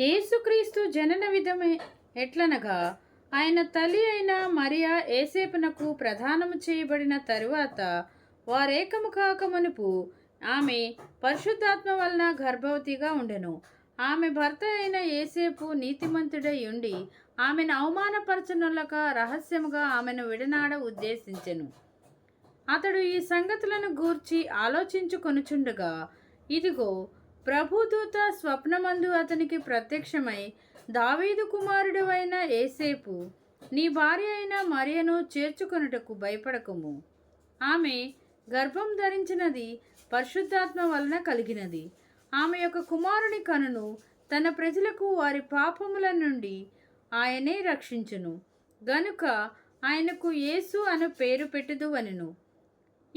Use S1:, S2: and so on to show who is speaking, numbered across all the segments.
S1: యేసుక్రీస్తు జనన విధమే ఎట్లనగా ఆయన తల్లి అయిన మరియా ఏసేపునకు ప్రధానము చేయబడిన తరువాత వారేకము కాకమునుపు ఆమె పరిశుద్ధాత్మ వలన గర్భవతిగా ఉండెను. ఆమె భర్త అయిన ఏసేపు నీతిమంతుడై ఉండి ఆమెను అవమానపరచనులక రహస్యముగా ఆమెను విడనాడ ఉద్దేశించెను. అతడు ఈ సంగతులను గూర్చి ఆలోచించుకొనుచుండగా ఇదిగో ప్రభుదూత స్వప్నమందు అతనికి ప్రత్యక్షమై దావీదు కుమారుడు అయిన ఏసేపు నీ భార్య అయిన మరియను చేర్చుకొనుటకు భయపడకము. ఆమె గర్భం ధరించినది పరిశుద్ధాత్మ వలన కలిగినది. ఆమె యొక్క కుమారుని కనును తన ప్రజలకు వారి పాపముల నుండి ఆయనే రక్షించును. గనుక ఆయనకు యేసు అను పేరు పెట్టుదువనెను.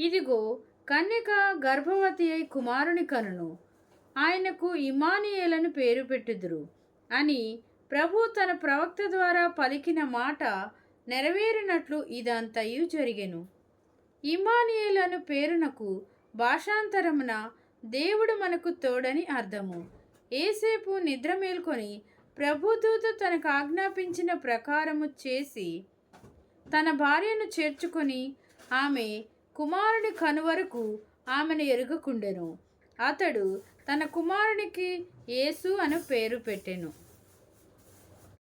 S1: ఇదిగో కన్యక గర్భవతి అయి కుమారుని కనును. ఆయనకు ఇమానియేలను పేరు పెట్టుదురు. అని ప్రభు తన ప్రవక్త ద్వారా పలికిన మాట నెరవేరినట్లు ఇదంతయు జరిగెను. ఇమానియేలను పేరునకు భాషాంతరమున దేవుడు మనకు తోడని అర్థము. ఏసేపు నిద్ర మేల్కొని ప్రభుదూత తనకు ఆజ్ఞాపించిన ప్రకారము చేసి తన భార్యను చేర్చుకొని ఆమె కుమారుని కనువరకు ఆమెను ఎరుగకుండెను. అతడు తన కుమారునికి యేసు అను పేరు పెట్టెను.